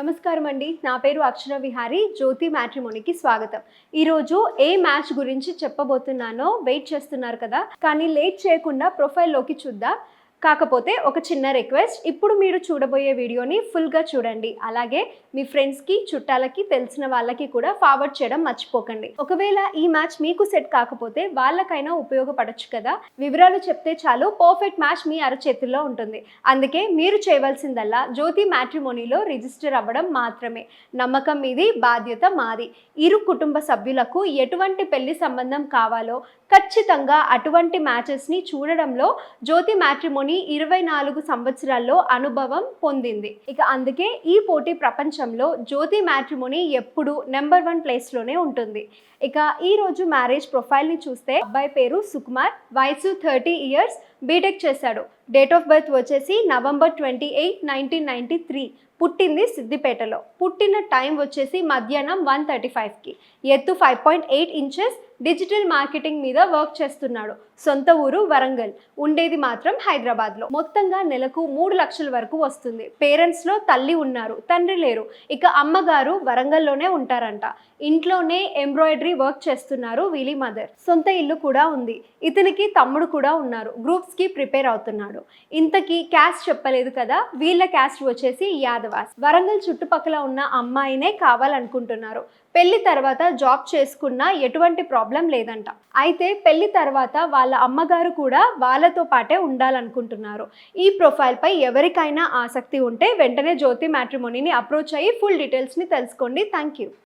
నమస్కారం అండి నా పేరు అక్షర విహారి. జ్యోతి మ్యాట్రిమోనికి స్వాగతం. ఈరోజు ఏ మ్యాచ్ గురించి చెప్పబోతున్నానో వెయిట్ చేస్తున్నారు కదా. కానీ లేట్ చేయకుండా ప్రొఫైల్లోకి చూద్దాం. కాకపోతే ఒక చిన్న రిక్వెస్ట్ ఇప్పుడు మీరు చూడబోయే వీడియోని ఫుల్గా చూడండి. అలాగే మీ ఫ్రెండ్స్కి చుట్టాలకి తెలిసిన వాళ్ళకి కూడా ఫార్వర్డ్ చేయడం మర్చిపోకండి. ఒకవేళ ఈ మ్యాచ్ మీకు సెట్ కాకపోతే వాళ్ళకైనా ఉపయోగపడచ్చు కదా? వివరాలు చెప్తే చాలు పర్ఫెక్ట్ మ్యాచ్ మీ అరచేతుల్లో ఉంటుంది. అందుకే మీరు చేయవలసిందల్లా జ్యోతి మ్యాట్రిమోనీలో రిజిస్టర్ అవ్వడం మాత్రమే. నమ్మకం మీది బాధ్యత మాది. ఇరు కుటుంబ సభ్యులకు ఎటువంటి పెళ్ళి సంబంధం కావాలో ఖచ్చితంగా అటువంటి మ్యాచెస్ని చూడడంలో జ్యోతి మ్యాట్రిమోనీ ఇరవై నాలుగు సంవత్సరాల్లో అనుభవం పొందింది. ఇక అందుకే ఈ పోటీ ప్రపంచంలో జ్యోతి మ్యాట్రిమోని ఎప్పుడు నెంబర్ వన్ ప్లేస్లోనే ఉంటుంది. ఇక ఈ రోజు మ్యారేజ్ ప్రొఫైల్ని చూస్తే అబ్బాయి పేరు సుకుమార్ వయసు థర్టీ ఇయర్స్ బీటెక్ చేశాడు. డేట్ ఆఫ్ బర్త్ వచ్చేసి November twenty eight nineteen ninety three. పుట్టింది సిద్దిపేటలో. పుట్టిన టైం వచ్చేసి మధ్యాహ్నం వన్ థర్టీ ఫైవ్కి. ఎత్తు five point eight inches digital marketing మీద వర్క్ చేస్తున్నాడు. సొంత ఊరు వరంగల్. ఉండేది మాత్రం హైదరాబాద్లో. మొత్తంగా నెలకు మూడు లక్షల వరకు వస్తుంది. పేరెంట్స్లో తల్లి ఉన్నారు. తండ్రి లేరు. ఇక అమ్మగారు వరంగల్లోనే ఉంటారంట. ఇంట్లోనే ఎంబ్రాయిడరీ వర్క్ చేస్తున్నారు వీలి మదర్. సొంత ఇల్లు కూడా ఉంది. ఇతనికి తమ్ముడు కూడా ఉన్నారు. గ్రూప్స్కి ప్రిపేర్ అవుతున్నాడు. ఇంతకీ క్యాస్ట్ చెప్పలేదు కదా? వీళ్ళ క్యాస్ట్ వచ్చేసి యాదవాస్. వరంగల్ చుట్టుపక్కల ఉన్న అమ్మాయినే కావాలనుకుంటున్నారు. పెళ్ళి తర్వాత జాబ్ చేసుకున్నా ఎటువంటి ప్రాబ్లం లేదంట. అయితే పెళ్ళి తర్వాత వాళ్ళ అమ్మగారు కూడా వాళ్ళతో పాటే ఉండాలనుకుంటున్నారు. ఈ ప్రొఫైల్పై ఎవరికైనా ఆసక్తి ఉంటే వెంటనే జ్యోతి మ్యాట్రిమోనీని అప్రోచ్ అయ్యి ఫుల్ డీటెయిల్స్ని తెలుసుకోండి. Thank you